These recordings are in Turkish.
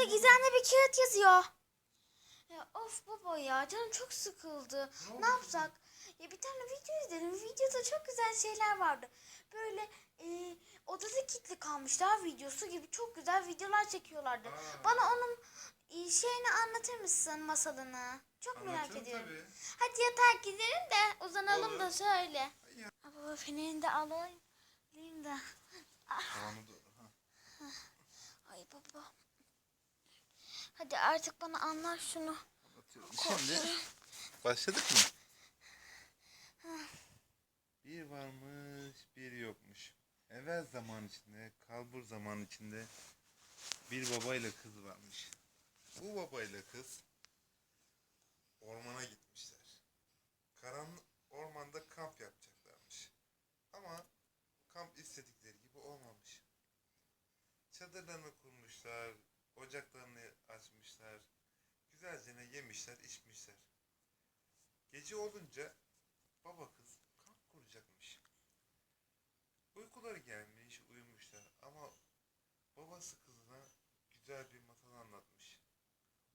Şurada gizemli bir kağıt yazıyor. Ya of baba ya canım çok sıkıldı. Ne yapsak? Ya bir tane video izledim. Videoda çok güzel şeyler vardı. Böyle e, odada kilitli kalmışlar videosu gibi çok güzel videolar çekiyorlardı. Aa. Bana onun e, şeyini anlatır mısın masalını? Çok merak Anlatırım ediyorum. tabii. Hadi yatağa gidelim de uzanalım da Olur. söyle. Ya. Aa, baba fenerini de alayım. Alayım da. Tamam. Ha. Ay baba. Hadi artık bana anlat şunu. Şimdi başladık mı? Bir varmış, bir yokmuş. Evvel zaman içinde, kalbur zaman içinde bir babayla kız varmış. Bu babayla kız ormana gitmişler. Karanlık ormanda kamp yapacaklarmış. Ama kamp istedikleri gibi olmamış. Çadırlarını kurmuşlar, ocaklarını açmışlar, güzelce ne yemişler, içmişler. Gece olunca baba kız kamp kuracakmış. Uykuları gelmiş, uyumuşlar ama babası kızına güzel bir masal anlatmış.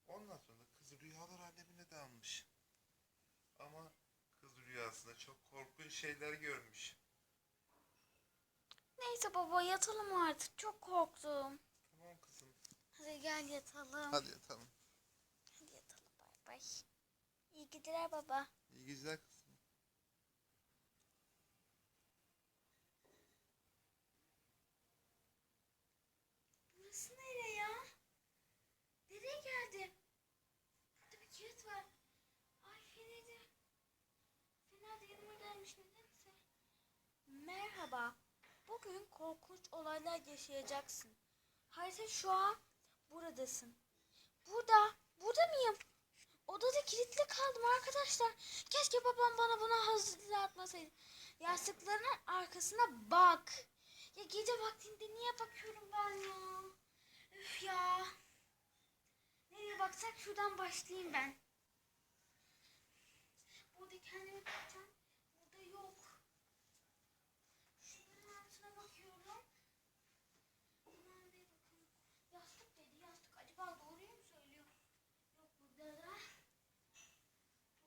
Ondan sonra kız rüyalar alemine dalmış. Ama kız rüyasında çok korkunç şeyler görmüş. Neyse baba yatalım artık. Çok korktum. Hadi gel yatalım. Hadi yatalım. Hadi yatalım bay bay. İyi geceler baba. İyi geceler kızım. Burası nereye ya? Nereye geldim? Burada bir kağıt var. Ay Feneri. Fener de yanıma gelmiş nedense. Merhaba. Bugün korkunç olaylar yaşayacaksın. Hayır şu an buradasın. Burada. Burada mıyım? Odada kilitli kaldım arkadaşlar. Keşke babam bana bunu hazırlatmasaydı. Yastıklarının arkasına bak. Ya gece vaktinde niye bakıyorum ben ya? Üf ya. Nereye baksak şuradan başlayayım ben. Burada kendime bakacağım. Burada yok. Şunların altına bakıyorum. Aman bir bakalım. Yastık dedi yastık. Acaba doğruyu mu söylüyor? Yok burada da.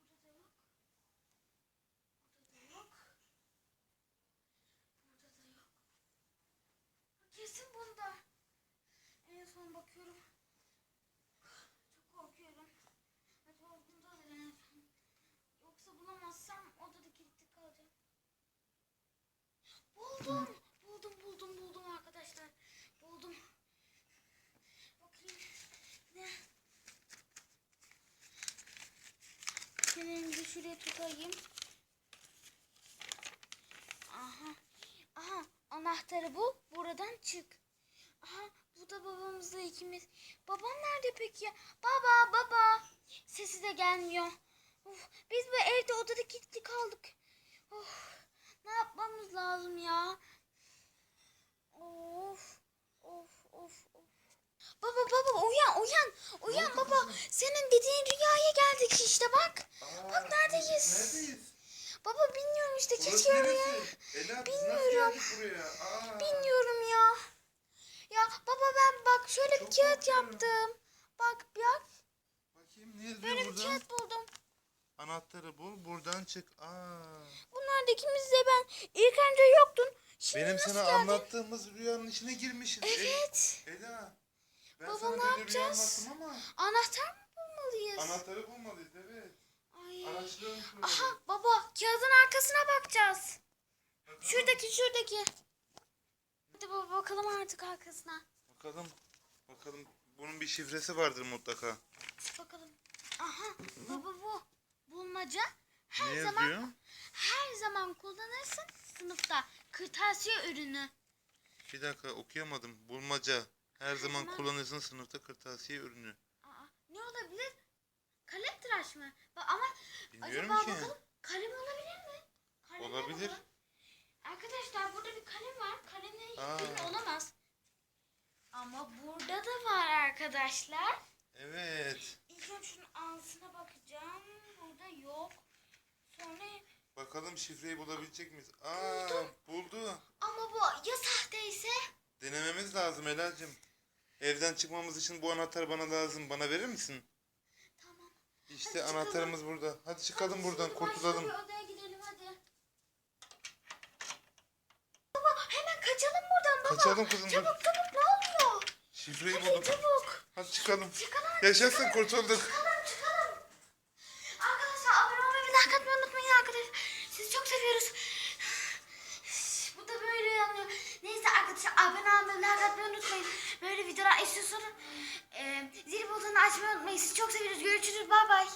Burada da yok. Burada da yok. Burada da yok. Kesin bunda. Bakıyorum. Çok korkuyorum. Bundadır en son. Yoksa bulamazsam odada kilitli kalacağım. Buldum. Buldum buldum buldum arkadaşlar. Buldum. Bakayım. Ne? De şuraya tutayım. Aha. Aha anahtarı bul. Buradan çık. Aha bu da babamızla ikimiz. Babam nerede peki ya? Baba baba. Sesi de gelmiyor. Of, biz bu evde odada kilitli kaldık. Of, ne yapmamız lazım ya? Of of of of. Baba baba uyan uyan. Uyan baba. kızım? Senin dediğin rüyaya geldik işte bak. Aa, Bak neredeyiz? Neredeyiz? Baba bilmiyorum işte Burası keşke oraya. biz Bilmiyorum. Bilmiyorum ya. Ya baba ben bak şöyle bir Çok kağıt korkuyorum. yaptım. Bak bak Bakayım ne yazıyor böyle bir kağıt buldum. Anahtarı bul buradan çık. Aa. Bunlar da ikimiz de ben. İlk önce yoktun. Şimdi Benim sana geldin? anlattığımız rüyanın içine girmişiz. E- Evet. Ela. Ben Baba, sana ne yapacağız? ama Anahtar mı bulmalıyız? anahtarı bulmalıyız evet. Ay. Aha baba kağıdın arkasına bakacağız. Bakalım. Şuradaki şuradaki. Baba bakalım artık arkasına. Bakalım. Bakalım. Bunun bir şifresi vardır mutlaka. Bakalım. Aha baba bu. Bulmaca. Ne Her zaman yazıyor? her zaman kullanırsın sınıfta. Kırtasiye ürünü. Bir dakika okuyamadım. Bulmaca. Her zaman zaman- kullanırsın sınıfta kırtasiye ürünü. Aa, ne olabilir? Kalem tıraş mı? Ba- Ama Bilmiyorum acaba ki. bakalım kalem olabilir mi? Kaleme Olabilir. bakalım. Burada bir kalem var. Kalemle Aa. hiçbiri olamaz. Ama burada da var arkadaşlar. Evet. İlk önce şunun altına bakacağım. Burada yok. Sonra Bakalım şifreyi bulabilecek miyiz? Aa buldu. ama bu ya sahteyse? Denememiz lazım Ela'cığım. Evden çıkmamız için bu anahtar bana lazım. Bana verir misin? Tamam. İşte Hadi çıkalım. anahtarımız burada. Hadi çıkalım buradan şimdi kurtulalım. bir odaya gidelim hadi. Baba hemen kaçalım kızım, Çabuk dur. çabuk ne oluyor? Şifreyi Hadi buldum. çabuk. Hadi çıkalım. Çıkalım. Yaşasın kurtulduk. Çıkalım çıkalım. Arkadaşlar abone olmayı ve like atmayı unutmayın arkadaşlar. Sizi çok seviyoruz. Bu da böyle yanıyor. Neyse arkadaşlar abone olmayı like atmayı unutmayın. Böyle videolar istiyorsanız e, zil butonunu açmayı unutmayın. Sizi çok seviyoruz. Görüşürüz. Bay bay.